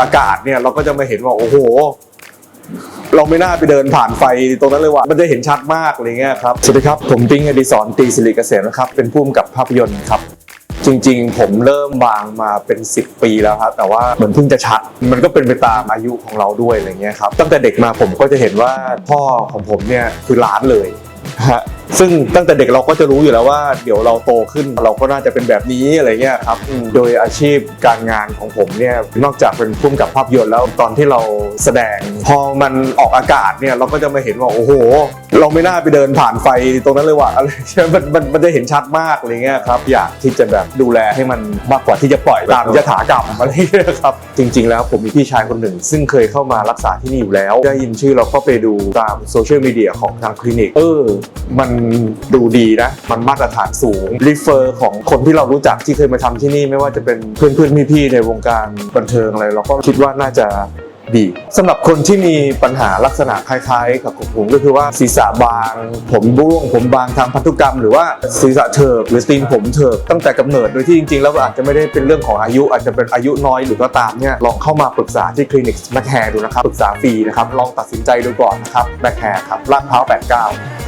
อากาศเนี่ยเราก็จะมาเห็นว่าโอ้โห เราไม่น่าไปเดินผ่านไฟตรงนั้นเลยว่ะมันจะเห็นชัดมากอะไรเงี้ยครับ สวัสดีครับ ผมปิ้งอดิศรตีสิริเกษมนะครับ เป็นผู้กำกับภาพยนตร์ครับจริงๆ ผมเริ่มวางมาเป็น 10 ปีแล้วครับแต่ว่าเหมือนเพิ่งจะชัด มันก็เป็นไปตามอายุของเราด้วยอะไรเงี้ยครับตั้งแต่เด็กมาผมก็จะเห็นว่าพ่อของผมเนี่ยคือร้านเลยฮะ ซึ่งตั้งแต่เด็กเราก็จะรู้อยู่แล้วว่า เดี๋ยวเราโตขึ้นเราก็น่าจะเป็นแบบนี้อะไรเงี้ยครับอืมโดยอาชีพการงานของผมเนี่ยนอกจากเป็นผู้กำกับภาพยนตร์แล้วตอนที่เราแสดง พอมันออกอากาศเนี่ยเราก็จะมาเห็นว่าโอ้โห เราไม่น่าไปเดินผ่านไฟตรงนั้นเลยว่ะอะไรเงี้ยมันมันมันจะเห็นชัดมากอะไรเงี้ยครับอยากที่จะแบบดูแลให้มันมากกว่าที่จะปล่อยตามยถากรรมอะไรเงี้ยครับจริง ๆ แล้วผมมีพี่ชายคนหนึ่ง ซึ่งเคยเข้ามารักษาที่นี่อยู่แล้ว ได้ยินชื่อเราก็ไปดูตามโซเชียลมีเดียของทางคลินิกเออมันดูดีนะ มันมาตรฐานสูงรีเฟอร์ของคนที่เรารู้จักที่เคยมาทำที่นี่ไม่ว่าจะเป็นเพื่อนๆพี่ๆในวงการบันเทิงอะไรเราก็คิดว่าน่าจะดีสำหรับคนที่มีปัญหาลักษณะคล้ายๆ กับผมก็คือว่าศีรษะบาง ผมร่วง ผมบางทางพันธุกรรม หรือว่าศีรษะเถิกหรือตีนผมเถิกตั้งแต่กำเนิดโดยที่จริงๆ แล้วอาจจะไม่ได้เป็นเรื่องของอายุ อาจจะเป็นอายุน้อยหรือก็ตามเนี่ยลองเข้ามาปรึกษาที่คลินิกแมคแฮร์ดูนะครับปรึกษาฟรีนะครับลองตัดสินใจดูก่อนนะครับแมคแฮร์ครับลาดพร้าว89